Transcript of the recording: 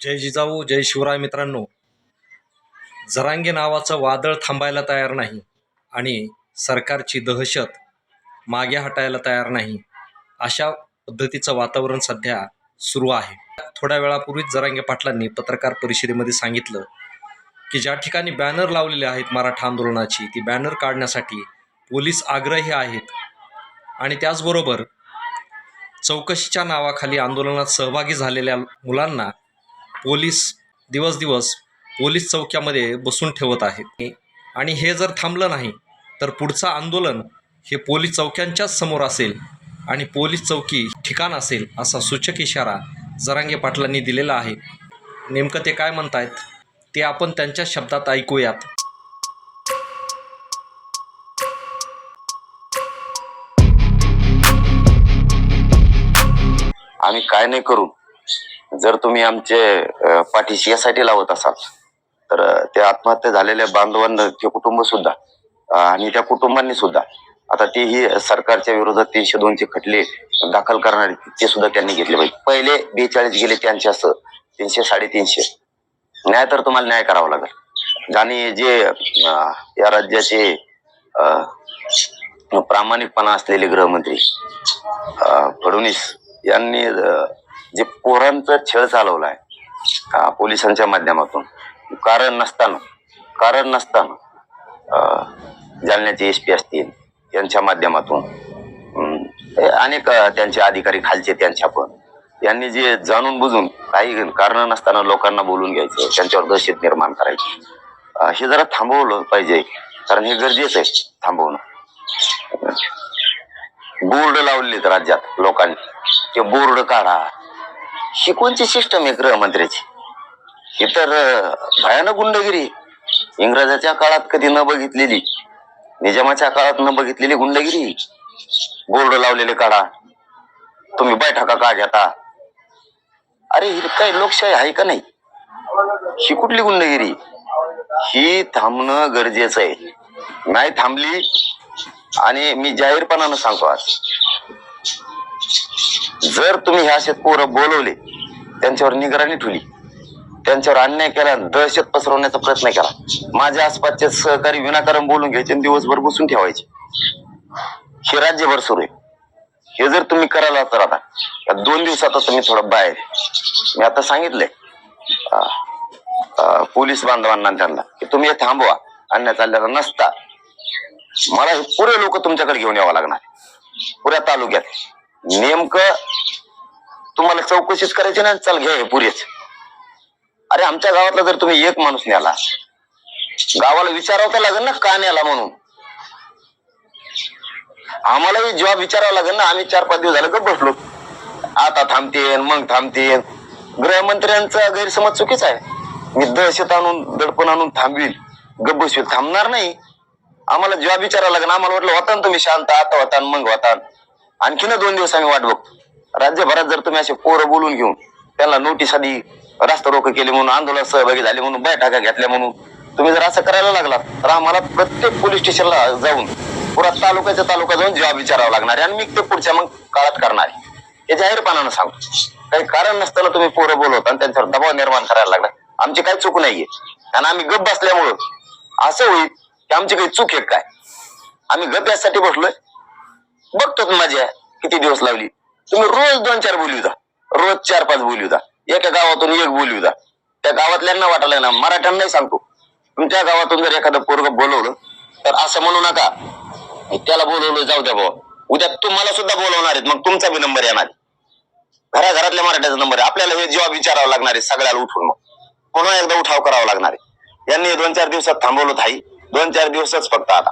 जय जिजाऊ जय शिवराय मित्रांनो. जरांगे नावाचं वादळ थांबायला तयार नाही आणि सरकारची दहशत मागे हटायला तयार नाही. अशा पद्धतीचं वातावरण सध्या सुरू आहे. थोड्या वेळापूर्वीच जरांगे पाटलांनी पत्रकार परिषदेमध्ये सांगितलं की ज्या ठिकाणी बॅनर लावलेले आहेत मराठा आंदोलनाची ती बॅनर काढण्यासाठी पोलीस आग्रही आहेत. आणि त्याचबरोबर चौकशीच्या नावाखाली आंदोलनात सहभागी झालेल्या मुलांना पोलीस दिवस दिवस पोलीस चौक्यामध्ये बसून ठेवत आहेत. आणि हे जर थांबलं नाही तर पुढचं आंदोलन हे पोलीस चौक्यांच्याच समोर असेल आणि पोलीस चौकी ठिकाण असेल असा सूचक इशारा जरांगे पाटलांनी दिलेला आहे. नेमकं ते काय म्हणतायत ते आपण त्यांच्या शब्दात ऐकूयात. आम्ही काय नाही करू जर तुम्ही आमचे पाठीशी यासाठी लावत असाल तर ते आत्महत्या झालेल्या बांधवांचे ते कुटुंब सुद्धा आणि त्या कुटुंबांनी सुद्धा आता ती ही सरकारच्या विरोधात तीनशे दोनचे खटले दाखल करणारे ते सुद्धा त्यांनी घेतले पाहिजे. पहिले बेचाळीस गेले त्यांचे असं तीनशे साडेतीनशे. न्याय तर तुम्हाला न्याय करावा लागेल. आणि जे या राज्याचे प्रामाणिकपणा असलेले गृहमंत्री फडणवीस यांनी जे पोरांचा छळ चालवलाय आहे पोलिसांच्या माध्यमातून? कारण नसताना कारण नसताना जालन्याचे एस पी असतील यांच्या माध्यमातून अनेक त्यांचे अधिकारी खालचे त्यांच्या पण यांनी जे जाणून बुजून काही कारण नसताना लोकांना बोलून घ्यायचं त्यांच्यावर दहशत निर्माण करायची. हे जरा थांबवलं पाहिजे कारण हे गरजेचं आहे थांबवणं. बोर्ड लावलेत राज्यात लोकांनी. ते बोर्ड काढा. शिकवणची सिस्टम आहे गृहमंत्र्याची. ही तर भयानक गुंडगिरी. इंग्रजाच्या काळात कधी न बघितलेली निजामाच्या काळात न बघितलेली गुंडगिरी. बोर्ड लावलेले काढा. तुम्ही बैठका का घेता? अरे ही काही लोकशाही आहे का नाही? ही कुठली गुंडगिरी? ही थांबणं गरजेचं आहे. नाही थांबली आणि मी जाहीरपणानं सांगतो आज. जर तुम्ही ह्या असे पोरं बोलवले त्यांच्यावर निगराणी ठेवली त्यांच्यावर अन्याय केला दहशत पसरवण्याचा प्रयत्न केला माझ्या आसपासचे सहकारी विनाकारण बोलून घ्यायचे दिवसभर बसून ठेवायचे. हे राज्यभर सुरू आहे. हे जर तुम्ही करायला तर आता दोन दिवसातच तुम्ही थोडं बाहेर मी आता सांगितलंय अं, पोलीस बांधवांना त्यांना की तुम्ही हे थांबवा अन्याय चाललेला नसता. मला हे पुरे लोक तुमच्याकडे घेऊन यावं लागणार पुऱ्या तालुक्यात. नेमकं तुम्हाला चौकशीच करायची ना चल घ्या हे पुरेच. अरे आमच्या गावातला जर तुम्ही एक माणूस न्याला गावाला विचारावं तर लागेल ना का न्याला म्हणून. आम्हालाही जॉब विचारावं लागेल ना आम्ही चार पाच दिवस झाले तर बसलो. आता थांबतेन मग थांबतेन गृहमंत्र्यांचा गैरसमज चुकीचा आहे. मी दहशत आणून दडपण आणून थांबवील. गप बसवील. थांबणार नाही. आम्हाला जॉब विचारावं लागेल आम्हाला वाटलं होता ना तुम्ही शांत आता होता आणि मग होता आणखीन दोन दिवस आम्ही वाट बघतो. राज्यभरात जर तुम्ही असे पोरं बोलून घेऊन त्यांना नोटीस आधी रास्ता रोख केली म्हणून आंदोलन सहभागी झाले म्हणून बैठका घेतल्या म्हणून तुम्ही जर असं करायला लागलात तर आम्हाला प्रत्येक पोलीस स्टेशनला जाऊन पुरा तालुक्याच्या तालुका जाऊन जॉब विचारावा लागणार आहे. आणि मी ते पुढच्या मग काळात करणार आहे. हे जाहीरपणानं सांगतो. काही कारण नसताना तुम्ही पोरं बोलवता आणि त्यांच्यावर दबाव निर्माण करायला लागला. आमची काही चूक नाहीये. आणि आम्ही गप बसल्यामुळं असं होईल की आमची काही चूक आहे काय? आम्ही गप यासाठी बसलोय. बघतो माझ्या किती दिवस लावली. तुम्ही रोज दोन चार बोली होता रोज चार पाच बोली होता एका गावातून एक बोली होता त्या गावातल्यांना वाटायला ना मराठ्यांनाही सांगतो. तुमच्या गावातून जर एखादं पोरग बोलवलं तर असं म्हणू नका. त्याला बोलवलं जाऊ द्या भाऊ उद्या तुम्हाला सुद्धा बोलवणार आहेत मग तुमचा बी नंबर येणार घराघरातल्या मराठ्याचा नंबर आहे. आपल्याला हे जॉब विचारावं लागणार आहे सगळ्याला उठून मग. पुन्हा एकदा उठाव करावा लागणार आहे. यांनी दोन चार दिवसात थांबवलं थाई दोन चार दिवसच फक्त आता.